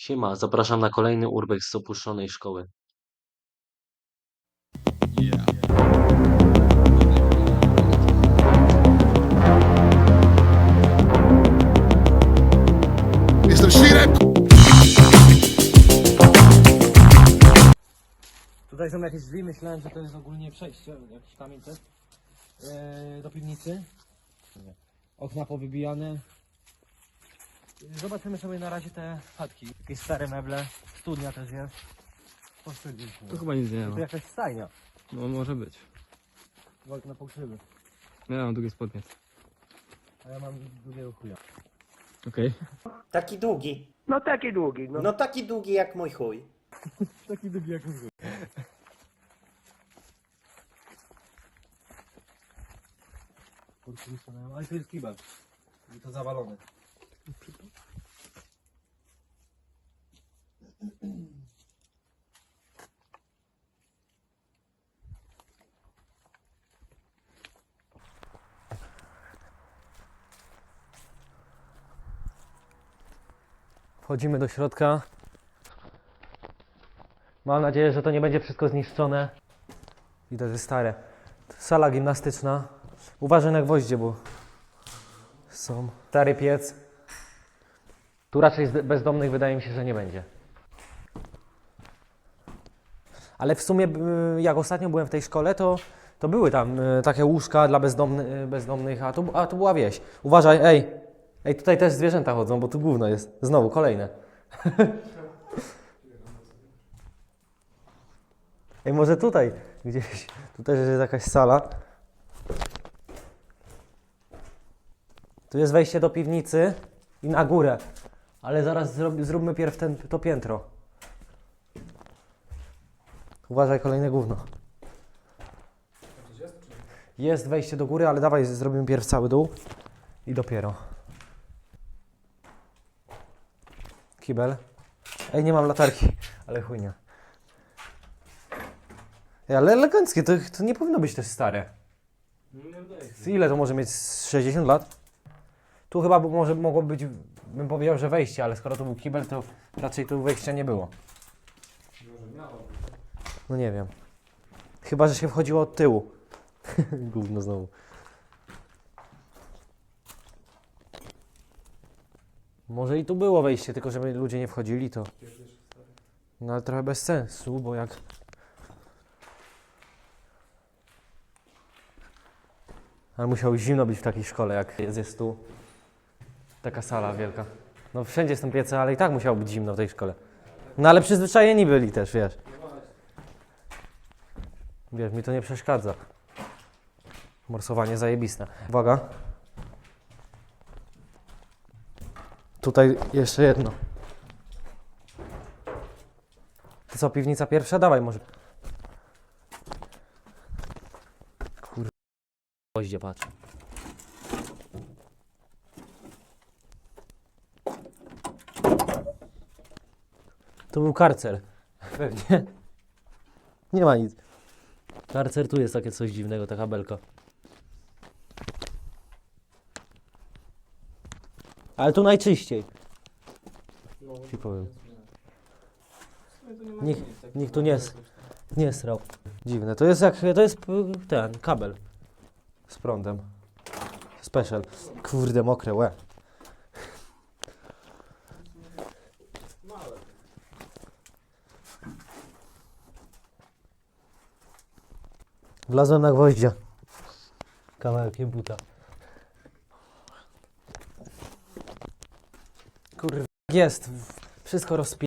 Siema, zapraszam na kolejny urbex z opuszczonej szkoły. Jestem świrem! Tutaj są jakieś drzwi, myślałem, że to jest ogólnie przejście, jakiś kamień też, eee, do piwnicy. Okna powybijane. Zobaczymy sobie na razie te chatki. Jakieś stare meble, studnia też jest. Poszczyliśmy. To chyba nic nie To ma. jakaś stajnia. No może być. Okna pokrzywy. Ja mam długie spodnie. A ja mam drugiego chuja. Okej. Taki długi. No taki długi, no. No taki długi jak mój chuj. Taki długi jak mój Ale to jest kibel. I to zawalone. Wchodzimy do środka. Mam nadzieję, że to nie będzie wszystko zniszczone. To jest stare. Sala gimnastyczna. Uważaj na gwoździe, bo są. Stary piec. Tu raczej bezdomnych wydaje mi się, że nie będzie. Ale w sumie, y, jak ostatnio byłem w tej szkole, to, to były tam y, takie łóżka dla bezdomny, y, bezdomnych, a tu, a tu była wieś. Uważaj, ej, ej, tutaj też zwierzęta chodzą, bo tu gówno jest. Znowu, kolejne. Ej, może tutaj gdzieś, tu też jest jakaś sala. Tu jest wejście do piwnicy i na górę. Ale zaraz zrob, zróbmy pierw ten, to piętro. Uważaj, kolejne gówno. Jest wejście do góry, ale dawaj zrobimy pierw cały dół i dopiero. Kibel. Ej, nie mam latarki, ale chujnia. Ej, ale eleganckie, to, to nie powinno być też stare. Z Ile to może mieć? Z 60 lat? Tu chyba może mogło być, bym powiedział, że wejście, ale skoro to był kibel, to raczej tu wejścia nie było. No nie wiem. Chyba, że się wchodziło od tyłu. Gówno znowu. Może i tu było wejście, tylko żeby ludzie nie wchodzili, to... No ale trochę bez sensu, bo jak... Ale musiało zimno być w takiej szkole, jak jest, jest tu taka sala wielka. No wszędzie są piece, ale i tak musiało być zimno w tej szkole. No ale przyzwyczajeni byli też, wiesz. Wiesz, mi to nie przeszkadza. Morsowanie zajebiste. Uwaga. Tutaj jeszcze jedno. To co, piwnica pierwsza? Dawaj może. Gwoździe patrz. To był karcer. Pewnie. Nie ma nic. Karcer tu jest takie coś dziwnego, taka belka. Ale tu najczyściej. Ci powiem. Nikt, nikt tu nie, nie srał. Dziwne. To jest jak, to jest ten, kabel. Z prądem. Special. Kurde, mokre, łe. Wlazłem na gwoździa. Kawałkiem buta. Kurwa, jest. Wszystko rozpi...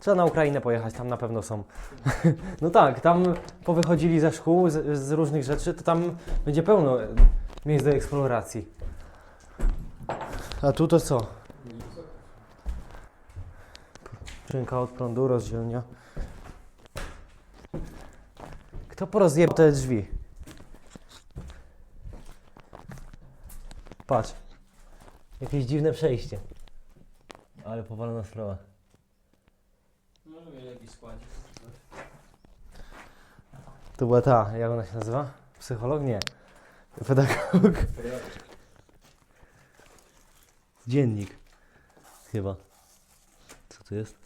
Trzeba na Ukrainę pojechać, tam na pewno są. no tak, tam powychodzili ze szkół, z, z różnych rzeczy, to tam będzie pełno e, miejsc do eksploracji. A tu to co? Skrzynka od prądu, rozdzielnia. Kto porozjebał te drzwi? Patrz. Jakieś dziwne przejście. Ale powalona sprawa. Może mieć jakiś składzik. To była ta, jak ona się nazywa? Psycholog? Nie. Pedagog. Dziennik. Chyba. Co to jest?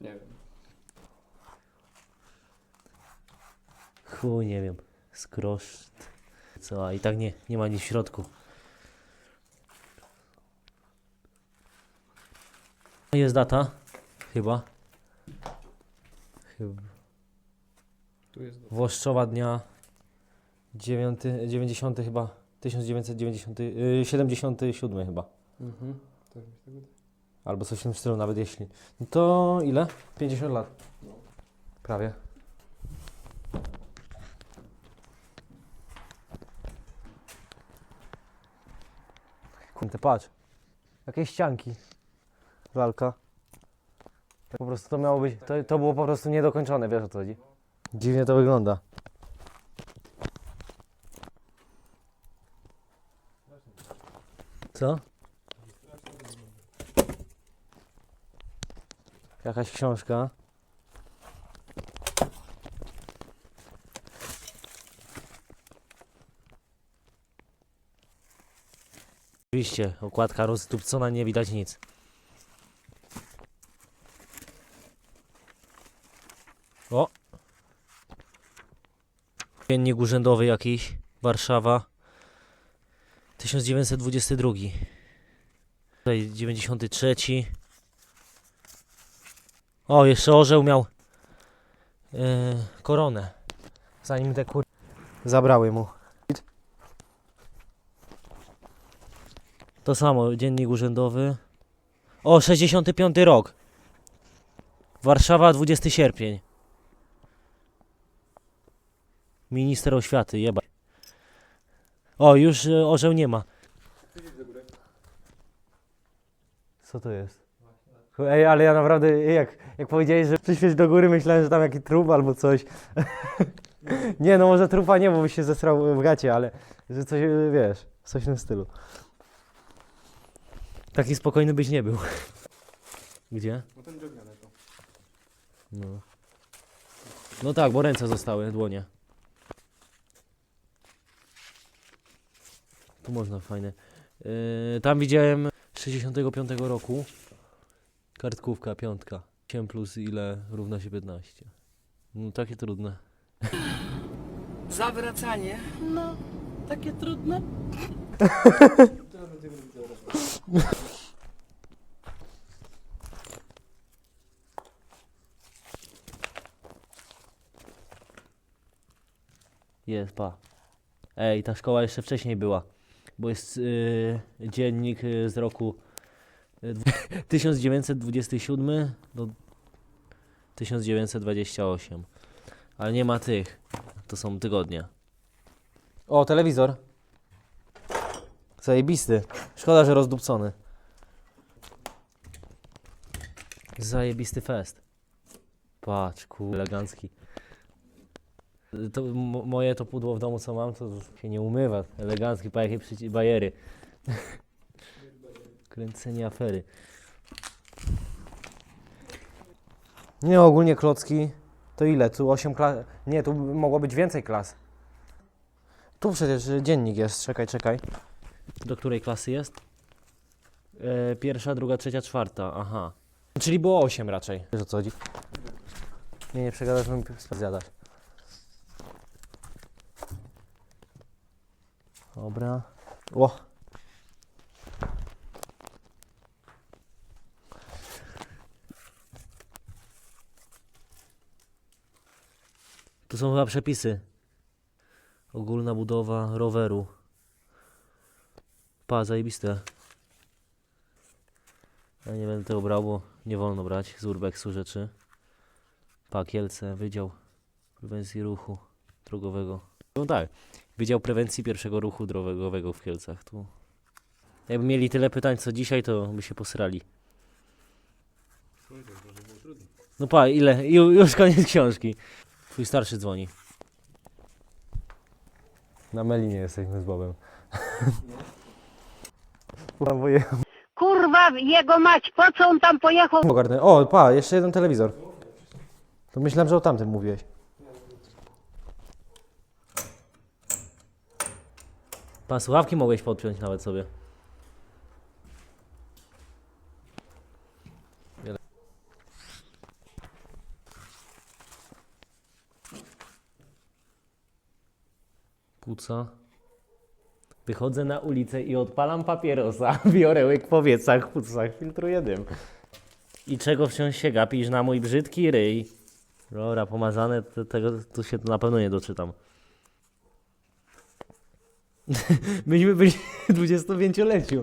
Nie wiem. Chuj, nie wiem. Skroszt. Co, a i tak nie, nie ma nic w środku. Jest data? Chyba. Chyba. Tu jest do... Włoszczowa dnia 9, 90 chyba 1990, yy, 77 chyba. Mhm. Tak mi się tak wydaje. Albo coś w tym stylu, nawet jeśli. No to ile? 50 lat. Prawie. Kurde, patrz. Jakieś ścianki. Lalka. Po prostu to miało być, to, to było po prostu niedokończone, wiesz o co chodzi? Dziwnie to wygląda. Co? Jakaś książka. Oczywiście, okładka rozdupcona, nie widać nic. Dziennik urzędowy jakiś, Warszawa. 1922. Tutaj 93. O, jeszcze orzeł miał yy, koronę. Zanim te kur... Zabrały mu. To samo, dziennik urzędowy. O, 65 rok. Warszawa, 20 sierpień. Minister oświaty, jeba. O, już y, orzeł nie ma. Co to jest? Ej, ale ja naprawdę, jak, jak powiedziałeś, że przyświeć do góry, myślałem, że tam jakiś trup albo coś. nie, no może trupa nie, bo byś się zesrał w gacie, ale że coś, y, wiesz, coś w tym stylu. Taki spokojny byś nie był. Gdzie? No ten drewniany to. No. No tak, bo ręce zostały, dłonie. Tu można fajne. Yy, tam widziałem 65 roku. Kartkówka, piątka. 8 plus ile równa się 15. No takie trudne. Zawracanie. No, takie trudne. Jest, pa. Ej, ta szkoła jeszcze wcześniej była. Bo jest yy, dziennik yy, z roku yy, dwu- 1927 do 1928. Ale nie ma tych. To są tygodnie. O, telewizor. Zajebisty. Szkoda, że rozdupcony. Zajebisty fest. Patrz, kur... elegancki. To, mo- moje to pudło w domu, co mam, to się nie umywa. Elegancki, pa jakie przyci- bajery. Kręcenie afery. Nie, ogólnie klocki. To ile? Tu 8 klas. Nie, tu mogło być więcej klas. Tu przecież dziennik jest. Czekaj, czekaj. Do której klasy jest? E, pierwsza, druga, trzecia, czwarta. Aha. Czyli było 8 raczej. Wiesz o co chodzi? Nie, nie przegadasz, bo mi zjadasz. Dobra. O! Tu są chyba przepisy. Ogólna budowa roweru. Pa, zajebiste. Ja nie będę tego brał, bo nie wolno brać z urbexu rzeczy. Pa, Kielce, Wydział Prewencji Ruchu Drogowego. No tak, Wydział Prewencji Pierwszego Ruchu Drogowego w Kielcach. Tu. Jakby mieli tyle pytań co dzisiaj, to by się posrali. No pa, ile? Ju, już koniec książki. Twój starszy dzwoni. Na Melinie jesteśmy z Bobem. Kurwa, pojechał. Kurwa, jego mać, po co on tam pojechał? Ogarnę. O, pa, jeszcze jeden telewizor. To myślałem, że o tamtym mówiłeś. Pan słuchawki mogłeś podpiąć nawet sobie. Kuca. Wychodzę na ulicę i odpalam papierosa. Biorę łyk powietrza, kucach, filtruję dym. I czego wciąż się gapisz na mój brzydki ryj? Dobra, pomazane, tego tu się na pewno nie doczytam. Myśmy byli w 25-leciu.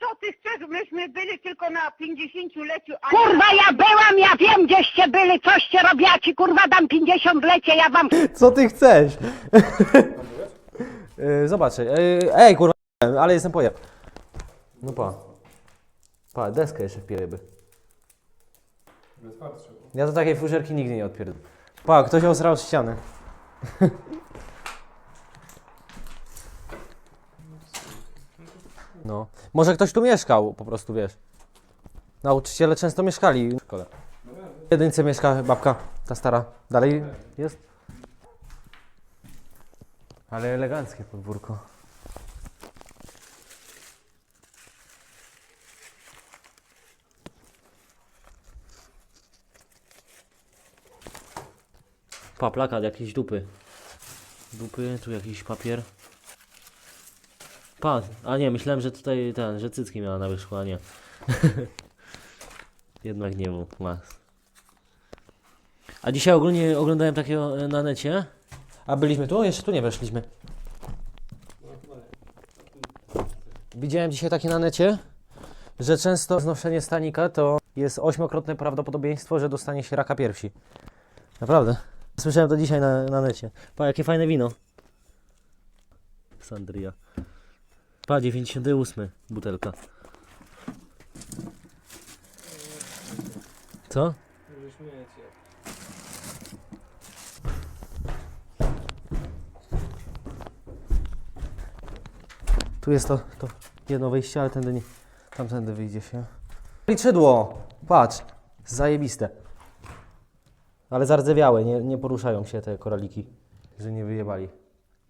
Co ty chcesz? Myśmy byli tylko na 50-leciu. Kurwa, ja byłam, ja wiem, gdzieście byli, coście robiaci, kurwa, dam 50-lecie, ja wam Co ty chcesz? yy, zobaczę. Yy, ej, kurwa, ale jestem pojeb. No pa. Pa, deskę jeszcze wpierdby. Ja to takiej fuszerki nigdy nie odpierdolę. Pa, ktoś osrał ścianę. No. Może ktoś tu mieszkał, po prostu wiesz. Nauczyciele często mieszkali w szkole. W jedynce mieszka babka, ta stara. Dalej jest? Ale eleganckie podwórko. Pa, plakat jakiejś dupy. Dupy, tu jakiś papier. Pa, a nie, myślałem, że tutaj ten, że cycki miała na wierzchu, a nie. Jednak nie był, mas. A dzisiaj ogólnie oglądałem takiego e, na necie. A byliśmy tu? Jeszcze tu nie weszliśmy. Widziałem dzisiaj takie na necie, że często znoszenie stanika to jest ośmiokrotne prawdopodobieństwo, że dostanie się raka piersi. Naprawdę. Słyszałem to dzisiaj na, na necie. Pa, jakie fajne wino. Sandria. Pa, 98 butelka. Co? Tu jest to, to jedno wyjście, ale tędy nie. Tamtędy wyjdzie się. Liczydło! Patrz! Zajebiste. Ale zardzewiałe, nie, nie poruszają się te koraliki. Że nie wyjebali.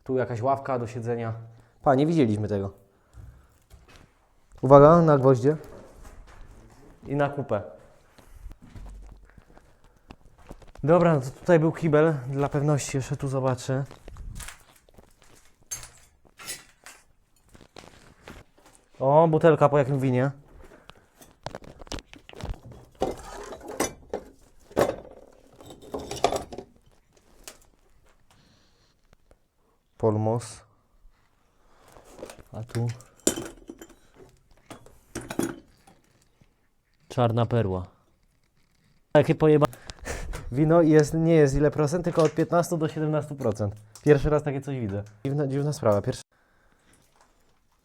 Tu jakaś ławka do siedzenia. Pa, nie widzieliśmy tego. Uwaga, na gwoździe. I na kupę. Dobra, no to tutaj był kibel. Dla pewności jeszcze tu zobaczę. O, butelka po jakim winie? Polmos. A tu. Czarna perła. Jakie pojeba. Wino jest, nie jest ile procent, tylko od 15 do 17%. Pierwszy raz takie coś widzę. Dziwna, dziwna sprawa. Pierwszy...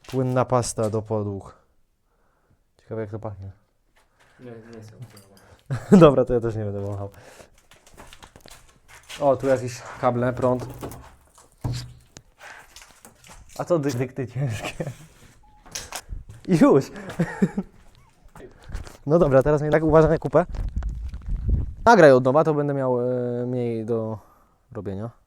Płynna pasta do podłóg. Ciekawe jak to pachnie. Nie, nie jestem. Dobra, to ja też nie będę wąchał. O, tu jakieś kable, prąd. A to dy- dykty ciężkie. Już. No dobra, teraz mnie tak uważam na kupę. Nagraj od nowa, to będę miał e, mniej do robienia.